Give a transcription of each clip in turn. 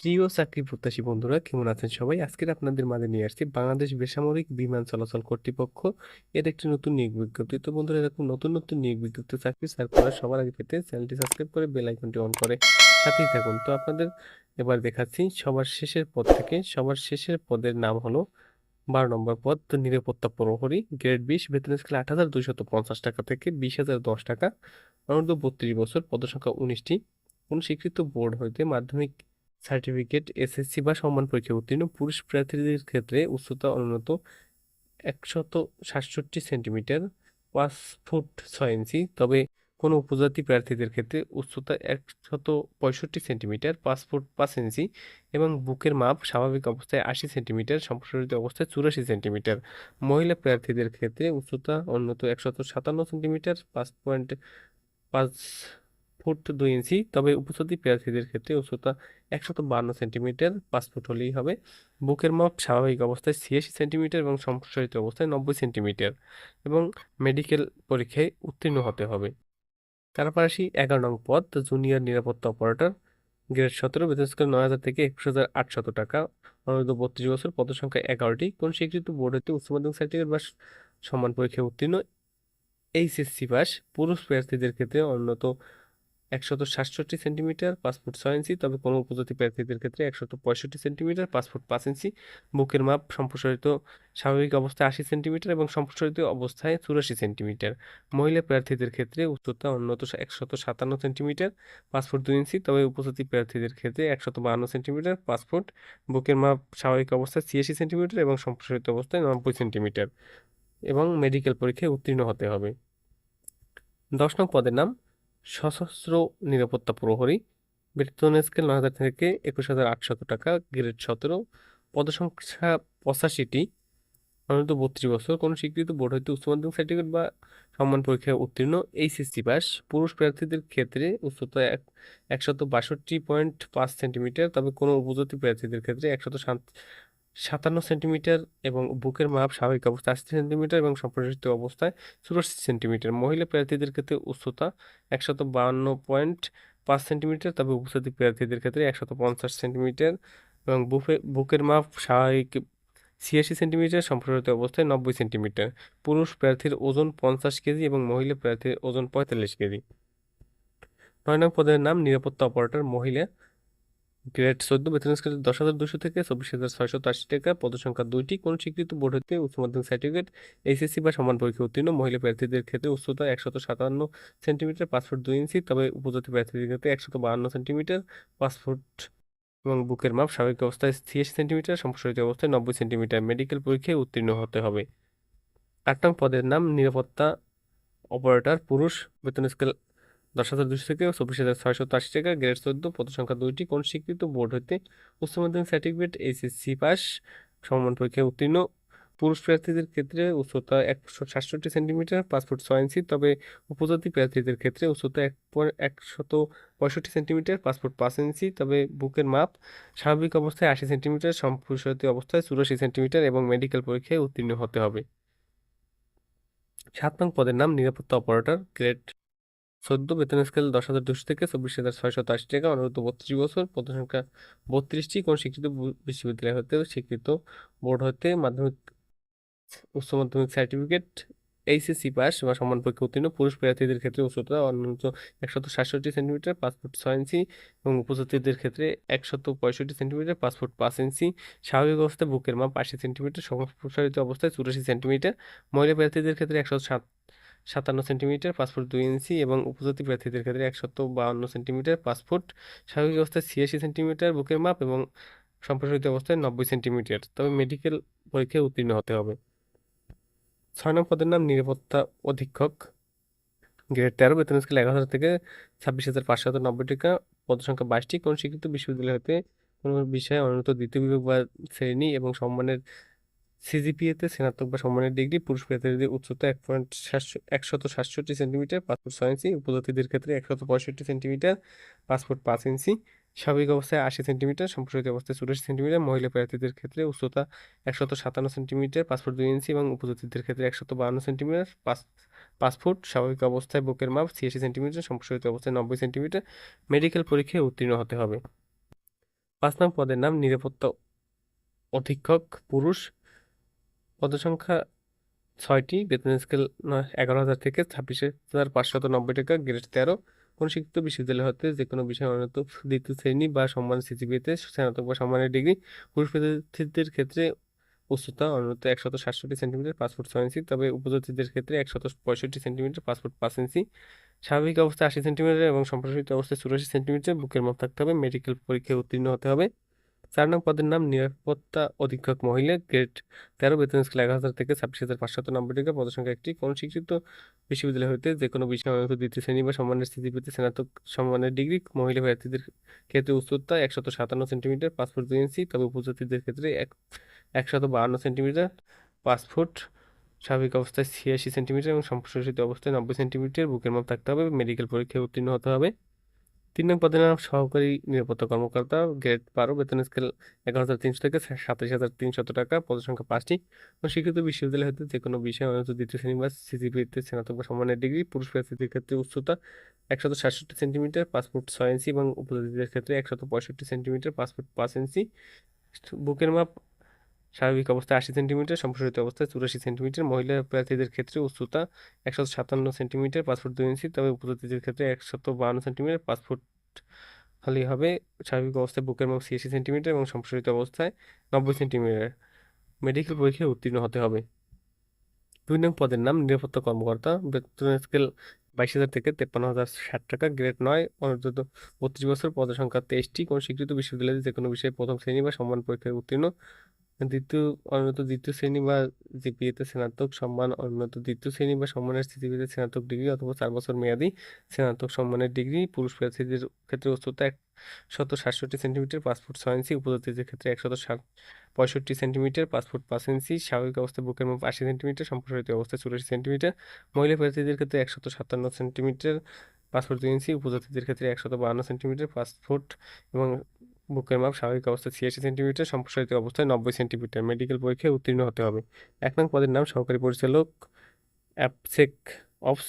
প্রিয় চাকরি প্রত্যাশী বন্ধুরা, কেমন আছেন সবাই? আজকের আপনাদের মাঝে নিয়ে আসছি বাংলাদেশ বেসামরিক বিমান চলাচল কর্তৃপক্ষ। এর একটি নতুন নিয়োগ বিজ্ঞপ্তি। তো বন্ধুরা, এরকম নতুন নতুন নিয়োগ বিজ্ঞপ্তি, চাকরি সার্কুলার সবার আগে পেতে চ্যানেলটি সাবস্ক্রাইব করে বেল আইকনটি অন করে সাথেই থাকুন। তো আপনাদের এবার দেখাচ্ছি, সবার শেষের পদ থেকে সবার শেষের পদের নাম হলো বারো নম্বর পদ নিরাপত্তা প্রহরী, গ্রেড বিশ, বেতন স্কেল আট হাজার দুইশত পঞ্চাশ টাকা থেকে বিশ হাজার দশ টাকা। অনূর্ধ্ব বত্রিশ বছর, পদসংখ্যা উনিশটি। কোন স্বীকৃত বোর্ড হইতে মাধ্যমিক সার্টিফিকেট, এসএসসি বা সম্মান পরীক্ষায় উত্তীর্ণ পুরুষ প্রার্থীদের ক্ষেত্রে উচ্চতা অনুন্নত একশত সাতষট্টি সেন্টিমিটার, পাঁচ ফুট ছয় ইঞ্চি। তবে কোনো উপজাতি প্রার্থীদের ক্ষেত্রে উচ্চতা একশত পঁয়ষট্টি সেন্টিমিটার, পাঁচ ফুট পাঁচ ইঞ্চি এবং বুকের মাপ স্বাভাবিক অবস্থায় আশি সেন্টিমিটার, সম্প্রসারিত অবস্থায় চুরাশি সেন্টিমিটার। মহিলা প্রার্থীদের ক্ষেত্রে উচ্চতা উন্নত একশত সাতান্ন সেন্টিমিটার, পাঁচ পয়েন্ট পাঁচ ফুট দুই ইঞ্চি। তবে উপজাতি প্রার্থীদের ক্ষেত্রে উচ্চতা একশত বান্ন সেন্টিমিটার, পাঁচ ফুট হলেই হবে। বুকের মাপ স্বাভাবিক অবস্থায় ছিয়াশি সেন্টিমিটার এবং সম্প্রসারিত অবস্থায় নব্বই সেন্টিমিটার এবং মেডিকেল পরীক্ষায় উত্তীর্ণ হতে হবে। আসি এগারো নং পদ, জুনিয়র নিরাপত্তা অপারেটর, গ্রেড সতেরো বেতন স্কেল নয় হাজার থেকে একুশ হাজার আটশত টাকা। অনুরোধ বত্রিশ বছর পদ সংখ্যা এগারোটি। কোন স্বীকৃত বোর্ড হতে উচ্চ মাধ্যমিক সার্টিফিকেট বা সমান পরীক্ষায় উত্তীর্ণ? HSC pass. পুরুষ প্রার্থীদের ক্ষেত্রে উন্নত একশত সাতষট্টি সেন্টিমিটার, পাঁচ ফুট ছয় ইঞ্চি, তবে কোনো উপজাতি প্রার্থীদের ক্ষেত্রে একশত পঁয়ষট্টি সেন্টিমিটার, পাঁচ ফুট পাঁচ ইঞ্চি। বুকের মাপ সম্প্রসারিত স্বাভাবিক অবস্থায় আশি সেন্টিমিটার এবং সম্প্রসারিত অবস্থায় চুরাশি সেন্টিমিটার। মহিলা প্রার্থীদের ক্ষেত্রে উচ্চতা উন্নত একশত সাতান্ন সেন্টিমিটার, পাঁচ ফুট দুই ইঞ্চি, তবে উপজাতি প্রার্থীদের ক্ষেত্রে একশত বাহান্ন সেন্টিমিটার, পাঁচ ফুট। বুকের মাপ স্বাভাবিক অবস্থায় ছিয়াশি সেন্টিমিটার এবং সম্প্রসারিত অবস্থায় নব্বই সেন্টিমিটার এবং মেডিকেল পরীক্ষায় উত্তীর্ণ হতে হবে। দশ নং পদের নাম সশস্ত্র নিরাপত্তা প্রহরী বেতন স্কেল নয় হাজার থেকে একুশ হাজার আটশত টাকা, গ্রেড সতেরো, পদসংখ্যা পঁচাশিটি অনন্ত বত্রিশ বছর, কোনো স্বীকৃত বোর্ড হইতে উচ্চ মাধ্যমিক সার্টিফিকেট বা সম্মান পরীক্ষায় উত্তীর্ণ, এইচএসসি পাস, পুরুষ প্রার্থীদের ক্ষেত্রে উচ্চতা এক, একশত বাষট্টি পয়েন্ট পাঁচ সেন্টিমিটার, তবে কোনো উপজাতি প্রার্থীদের ক্ষেত্রে একশত সাত- সাতান্ন সেন্টিমিটার এবং বুকের মাপ স্বাভাবিক অবস্থা আশি সেন্টিমিটার এবং সম্প্রসারিত অবস্থায় চুরাশি সেন্টিমিটার। মহিলা প্রার্থীদের ক্ষেত্রে উচ্চতা একশত বাহান্ন পয়েন্ট পাঁচ সেন্টিমিটার, তবে উপজাতি প্রার্থীদের ক্ষেত্রে একশত পঞ্চাশ সেন্টিমিটার এবং বুফে, বুকের মাপ স্বাভাবিক ছিয়াশি সেন্টিমিটার, সম্প্রসারিত অবস্থায় নব্বই সেন্টিমিটার। পুরুষ প্রার্থীর ওজন পঞ্চাশ কেজি এবং মহিলা প্রার্থীর ওজন পঁয়তাল্লিশ কেজি। নয় নং পদের নাম নিরাপত্তা অপারেটর মহিলা গ্রেড চোদ্দ বেতন স্কেল দশ হাজার দুশো থেকে চব্বিশ হাজার ছয়শত আশি টাকা, পদসংখ্যা দুইটি, কোন স্বীকৃত বোর্ড হতে উচ্চ মাধ্যমিক সার্টিফিকেট এইচএসসি বা সমান পরীক্ষা উত্তীর্ণ। মহিলা প্রার্থীদের ক্ষেত্রে উচ্চতা একশত সাতান্ন সেন্টিমিটার, পাঁচ ফুট দুই ইঞ্চি, তবে উপজাতি প্রার্থীদের ক্ষেত্রে একশত বাহান্ন সেন্টিমিটার, পাঁচ ফুট এবং বুকের মাপ স্বাভাবিক অবস্থায় ছিয়াশি সেন্টিমিটার, সম্প্রসারিত অবস্থায় নব্বই সেন্টিমিটার। মেডিকেল পরীক্ষায় উত্তীর্ণ হতে হবে। আট নং পদের নাম, নিরাপত্তা অপারেটর, পুরুষ, বেতন স্কেল দশ হাজার দুশো থেকে চব্বিশ হাজার ছয়শো আশি টাকা, গ্রেড চোদ্দ পদ সংখ্যা দুইটি, কোন স্বীকৃত বোর্ড হতে উচ্চ মাধ্যমিক সার্টিফিকেট এইচএসসি পাস, সমমান পরীক্ষায় উত্তীর্ণ। পুরুষ প্রার্থীদের ক্ষেত্রে উচ্চতা একশো সাতষট্টি সেন্টিমিটার, পাঁচ ফুট ছয় ইঞ্চি, তবে উপজাতি প্রার্থীদের ক্ষেত্রে উচ্চতা এক একশত পঁয়ষট্টি সেন্টিমিটার, পাঁচ ফুট পাঁচ ইঞ্চি, তবে বুকের মাপ স্বাভাবিক অবস্থায় আশি সেন্টিমিটার সম্প্রসারিত অবস্থায় চুরাশি সেন্টিমিটার এবং মেডিকেল পরীক্ষায় উত্তীর্ণ হতে হবে। সাত নং পদের নাম নিরাপত্তা অপারেটর, গ্রেড চোদ্দ বেতন স্কেল দশ হাজার দুশো থেকে চব্বিশ হাজার ছয়শত আশি টাকা অনুরোধ বত্রিশ বছর পদ সংখ্যা বত্রিশটি কোন বু- বিশ্ববিদ্যালয় হতে স্বীকৃত বোর্ড হতে মাধ্যমিক, উচ্চ মাধ্যমিক সার্টিফিকেট এইচএসসি পাস বা সমান পরীক্ষা উত্তীর্ণ পুরুষ প্রার্থীদের ক্ষেত্রে উচ্চতা অন্যূনত একশত সাতষট্টি সেন্টিমিটার, পাঁচ ফুট ছয় ইঞ্চি এবং উপজাতিদের ক্ষেত্রে একশত পঁয়ষট্টি সেন্টিমিটার, পাঁচ ফুট পাঁচ ইঞ্চি। স্বাভাবিক অবস্থায় বুকের মাপ আশি সেন্টিমিটার সম্প্রসারিত অবস্থায় চুরাশি সেন্টিমিটার। মহিলা প্রার্থীদের ক্ষেত্রে একশো সাত সাতান্ন সেন্টিমিটার ফুট দুই ইঞ্চি এবং উপজাতি প্রার্থীদের ক্ষেত্রে একশত বাউন্ন সেন্টিমিটার ফুট। স্বাভাবিক অবস্থায় ছিয়াশি সেন্টিমিটার বুকের মাপ এবং সম্প্রসারিত অবস্থায় নব্বই সেন্টিমিটার। তবে মেডিকেল পরীক্ষায় উত্তীর্ণ হতে হবে। ছয় নং পদের নাম নিরাপত্তা অধীক্ষক। গ্রেড তেরো, বেতন স্কেল এগারো হাজার থেকে ছাব্বিশ হাজার পাঁচশত নব্বই টাকা। পদ সংখ্যা বাইশটি। কোন স্বীকৃত বিশ্ববিদ্যালয় হতে কোনো বিষয়ে অনুন্নত দ্বিতীয় বিভাগ বা শ্রেণি এবং সম্মানের সিজিপিএতে স্নাতক বা সম্মানের ডিগ্রি, পুরুষ প্রার্থীদের উচ্চতা এক পয়েন্ট একশত সাতষট্টি সেন্টিমিটার ফুট ছয় ইঞ্চি, উপজাতিদের ক্ষেত্রে একশত পঁয়ষট্টি সেন্টিমিটার ফুট পাঁচ ইঞ্চি, স্বাভাবিক অবস্থায় আশি সেন্টিমিটার, সম্প্রসারিত অবস্থায় চুরাশি সেন্টিমিটার, মহিলা প্রার্থীদের ক্ষেত্রে উচ্চতা একশত সাতান্ন সেন্টিমিটার ফুট দুই ইঞ্চি এবং উপজাতিদের ক্ষেত্রে একশত বাহান্ন সেন্টিমিটার পাঁচ ফুট স্বাভাবিক অবস্থায় বুকের মাপ ছিয়াশি সেন্টিমিটার, সম্প্রসারিত অবস্থায় নব্বই সেন্টিমিটার, মেডিকেল পরীক্ষায় উত্তীর্ণ হতে হবে। পাঁচ নং পদের নাম, নিরাপত্তা অধীক্ষক, পুরুষ পদসংখ্যা ছয়টি, বেতন স্কেল এগারো হাজার থেকে ছাব্বিশ হাজার পাঁচশত নব্বই টাকা, গ্রেড তেরো। কোন শিক্ষিত বিশ্ববিদ্যালয় হতে যে কোনো বিষয়ে অন্যত দ্বিতীয় শ্রেণি বা সম্মান সিজিপিতে স্নাতক বা সম্মানের ডিগ্রি। পুরুষ প্রার্থীদের ক্ষেত্রে উচ্চতা অন্যত একশত সাতষট্টি সেন্টিমিটার ফুট ছয় ইঞ্চি, তবে উপজাতিদের ক্ষেত্রে একশত পঁয়ষট্টি সেন্টিমিটার ফুট পাঁচ ইঞ্চি। স্বাভাবিক অবস্থায় আশি সেন্টিমিটার এবং সম্প্রসারিত অবস্থায় চুরাশি সেন্টিমিটার, বুকের মাপ থাকতে হবে, মেডিকেল পরীক্ষায় উত্তীর্ণ হতে হবে। চার নং পদের নাম নিরাপত্তা অধীক্ষক মহিলা, গ্রেড তেরো, বেতন স্কেল এক হাজার থেকে ছাব্বিশ হাজার পাঁচশত নব্বই টাকা পদসংখ্যা একটি। কোন শিক্ষিত বিশ্ববিদ্যালয় হতে যে কোনো বিষয়ে দ্বিতীয় শ্রেণি বা সম্মানের স্থিতি পেতে স্নাতক, সম্মানের ডিগ্রি, মহিলা প্রার্থীদের ক্ষেত্রে উচ্চতা একশত সাতান্ন সেন্টিমিটার, পাঁচ ফুট দুই ইঞ্চি, তবে উপজাতিদের ক্ষেত্রে এক, একশত বাহান্ন সেন্টিমিটার, পাঁচ ফুট স্বাভাবিক অবস্থায় ছিয়াশি সেন্টিমিটার এবং সম্প্রসারিত অবস্থায় নব্বই সেন্টিমিটার। বুকের মাপ থাকতে হবে, মেডিকেল পরীক্ষায় উত্তীর্ণ হতে হবে। তিন নং পদের নাম সহকারী নিরাপত্তা কর্মকর্তা, গ্রেড বারো, বেতন স্কেল এগারো হাজার তিনশো থেকে সাতাশ হাজার তিনশত টাকা পদ সংখ্যা পাঁচটি। শিক্ষিত বিশ্ববিদ্যালয় হতে যে কোনো বিষয়ে অন্যত দ্বিতীয় শ্রেণি বা সিজিপিতে স্নাতক বা সম্মানের ডিগ্রি, পুরুষ প্রার্থীদের ক্ষেত্রে উচ্চতা একশত সাতষট্টি সেন্টিমিটার ফুট ছয় ইঞ্চি এবং উপজাতিদের ক্ষেত্রে একশত পঁয়ষট্টি সেন্টিমিটার পাঁচ পাঁচ ইঞ্চি। বুকের মাপ স্বাভাবিক অবস্থায় আশি সেন্টিমিটার, সম্প্রসারিত অবস্থায় চুরাশি সেন্টিমিটার। মহিলা প্রার্থীদের ক্ষেত্রে উচ্চতা একশো সাতান্ন সেন্টিমিটার, পাঁচ ফুট দুই ইঞ্চি, তবে উপজাতিদের ক্ষেত্রে একশত বাহান্ন সেন্টিমিটার, পাঁচ ফুট হলেই হবে। স্বাভাবিক অবস্থায় বুকের মাপ ছিয়াশি সেন্টিমিটার এবং সম্প্রসারিত অবস্থায় নব্বই সেন্টিমিটার। মেডিকেল পরীক্ষায় উত্তীর্ণ হতে হবে। দুই নং পদের নাম, নিরাপত্তা কর্মকর্তা। বেতন স্কেল বাইশ হাজার থেকে তেপ্পান্ন হাজার ষাট টাকা, গ্রেড নয় অন্তত বত্রিশ বছর পদের সংখ্যা তেইশটি। কোন স্বীকৃত বিশ্ববিদ্যালয়ে যে কোনো বিষয়ে প্রথম শ্রেণি বা সম্মান পরীক্ষায় উত্তীর্ণ দ্বিতীয় অন্যত দ্বিতীয় শ্রেণি বা জিপিএতে স্নাতক সম্মান অন্যত দ্বিতীয় শ্রেণি বা সম্মানের স্থিতিবিতে স্নাতক ডিগ্রি অথবা চার বছর মেয়াদি স্নাতক সম্মানের ডিগ্রি, পুরুষ প্রার্থীদের ক্ষেত্রে উচ্চতা একশত সাতষট্টি সেন্টিমিটার ফুট ছয় ইঞ্চি, উপজাতিদের ক্ষেত্রে একশত ষাট পঁয়ষট্টি সেন্টিমিটার ফুট পাঁচ ইঞ্চি, স্বাভাবিক অবস্থায় বুকের মাপ আশি সেন্টিমিটার, সম্প্রসারিত অবস্থায় চুরাশি সেন্টিমিটার। মহিলা প্রার্থীদের ক্ষেত্রে একশত সাতান্ন সেন্টিমিটার ফুট দুই ইঞ্চি, উপজাতিদের ক্ষেত্রে একশত বাহান্ন সেন্টিমিটার ফুট এবং বুকের মাপ, স্বাভাবিক অবস্থা ছিয়াশি সেন্টিমিটার, সম্প্রসারিত অবস্থায় নব্বই সেন্টিমিটার। মেডিকেল পরীক্ষায় উত্তীর্ণ হতে হবে। এক নং পদের নাম, সহকারী পরিচালক অ্যাপসেক অফস।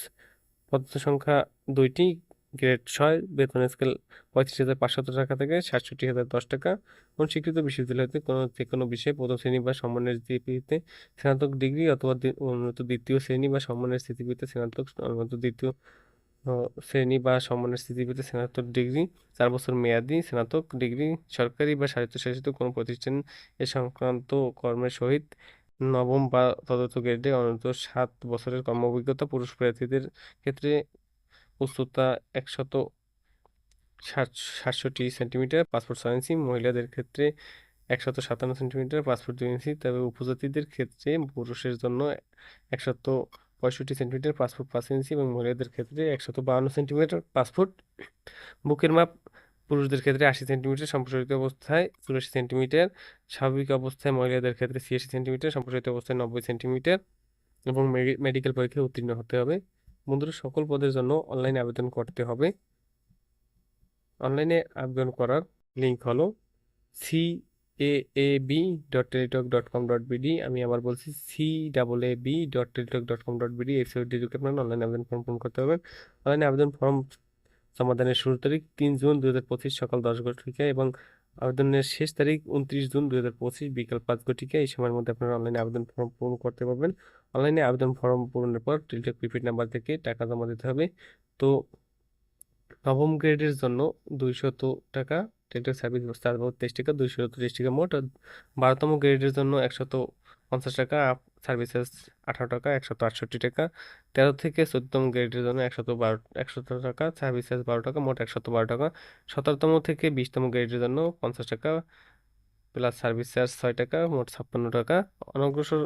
পদ সংখ্যা দুইটি, গ্রেড ছয়, বেতন স্কেল পঁয়ত্রিশ হাজার পাঁচশত টাকা থেকে সাতষট্টি হাজার দশ টাকা। কোন স্বীকৃত বিশ্ববিদ্যালয়তে কোনো, যে কোনো বিষয়ে প্রথম শ্রেণি বা সম্মানের স্থিতিতে স্নাতক ডিগ্রি অথবা উন্নত দ্বিতীয় শ্রেণি বা সম্মানের স্থিতিতে স্নাতক উন্নত দ্বিতীয় শ্রেণি বা সম্মানের স্থিতিতে স্নাতক ডিগ্রি, চার বছর মেয়াদি স্নাতক ডিগ্রি, সরকারি বা স্বায়ত্তশাসিত কোনো প্রতিষ্ঠান এ সংক্রান্ত কর্মের সহিত নবম বা তদন্ত গ্রেডে অনন্ত সাত বছরের কর্ম অভিজ্ঞতা পুরুষ প্রার্থীদের ক্ষেত্রে উচ্চতা একশত সাতষট্টি সেন্টিমিটার, পাসপোর্ট ছয় ইঞ্চি, মহিলাদের ক্ষেত্রে একশত সাতান্ন সেন্টিমিটার, পাসপোর্ট দুই ইঞ্চি, তবে উপজাতিদের ক্ষেত্রে পুরুষের জন্য একশত পঁয়ষট্টি সেন্টিমিটার পাঁচ ফুট পাঁচ ইঞ্চি এবং মহিলাদের ক্ষেত্রে একশত বাহান্ন সেন্টিমিটার পাঁচ ফুট। বুকের মাপ পুরুষদের ক্ষেত্রে আশি সেন্টিমিটার, সম্প্রসারিত অবস্থায় চুরাশি সেন্টিমিটার, স্বাভাবিক অবস্থায় মহিলাদের ক্ষেত্রে ছিয়াশি সেন্টিমিটার, সম্প্রসারিত অবস্থায় নব্বই সেন্টিমিটার এবং মেডিকেল পরীক্ষায় উত্তীর্ণ হতে হবে। বন্ধুরা, সকল পদের জন্য অনলাইনে আবেদন করতে হবে। অনলাইনে আবেদন করার লিঙ্ক হলো C A A B dot Teletalk dot com dot BD আমি আবার বলছি C double A B dot Teletalk dot com dot BD ওয়েবসাইটটি ঢুকে আপনার অনলাইন আবেদন ফর্ম পূরণ করতে হবে। অনলাইনে আবেদন ফর্ম সমাধানের শুরু তারিখ তিন জুন দু হাজার পঁচিশ সকাল দশ ঘটিকা এবং আবেদনের শেষ তারিখ উনত্রিশ জুন দু হাজার পঁচিশ বিকাল পাঁচ ঘটিকা, এই সময়ের মধ্যে আপনারা অনলাইনে আবেদন ফর্ম পূরণ করতে পারবেন। অনলাইনে আবেদন ফর্ম পূরণের পর টেলিটক প্রিপেড নাম্বার থেকে টাকা জমা দিতে হবে। তো নবম গ্রেডের জন্য দুইশত টাকা টেলিটক সার্ভিস চার্জ বাবদ তেইশ টাকা, দুইশো ত্রিশ টাকা মোট। বারোতম গ্রেডের জন্য একশত পঞ্চাশ টাকা, সার্ভিসেস আঠারো টাকা, একশত আটষট্টি টাকা। তেরো থেকে চোদ্দতম গ্রেডের জন্য একশত বারো, একশত টাকা, সার্ভিসেস বারো টাকা, মোট একশত বারো টাকা। সতেরোতম থেকে বিশতম গ্রেডের জন্য পঞ্চাশ টাকা, প্লাস সার্ভিস চার্জ ছয় টাকা, মোট ছাপ্পান্ন টাকা। অনগ্রসর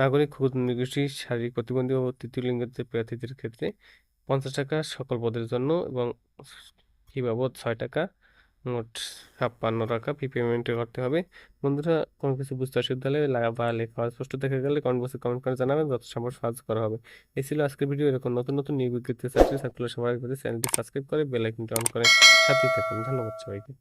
নাগরিক ক্ষুদ্র নিগোষ্ঠী শারীরিক প্রতিবন্ধী ও তৃতীয় লিঙ্গের প্রার্থীদের ক্ষেত্রে পঞ্চাশ টাকা সকল পদের জন্য এবং ফি বাবদ ছয় টাকা। মোট ছাপ্পান্ন টাকা ফি পেমেন্ট করতে হবে। বন্ধুরা, কোনো কিছু বুঝতে অসুবিধা হলে বা লেখা স্পষ্ট দেখা গেলে কমেন্ট বক্সে কমেন্ট করে জানাবেন, যত সম্ভব সাহায্য করা হবে। এই ছিল আজকের ভিডিও এরকম নতুন নতুন নিয়োগ বিজ্ঞপ্তি চাকরি সার্কুলার সবাই চ্যানেলটি সাবস্ক্রাইব করে বেল আইকনটি অন করে সাথেই থাকুন। ধন্যবাদ সবাইকে।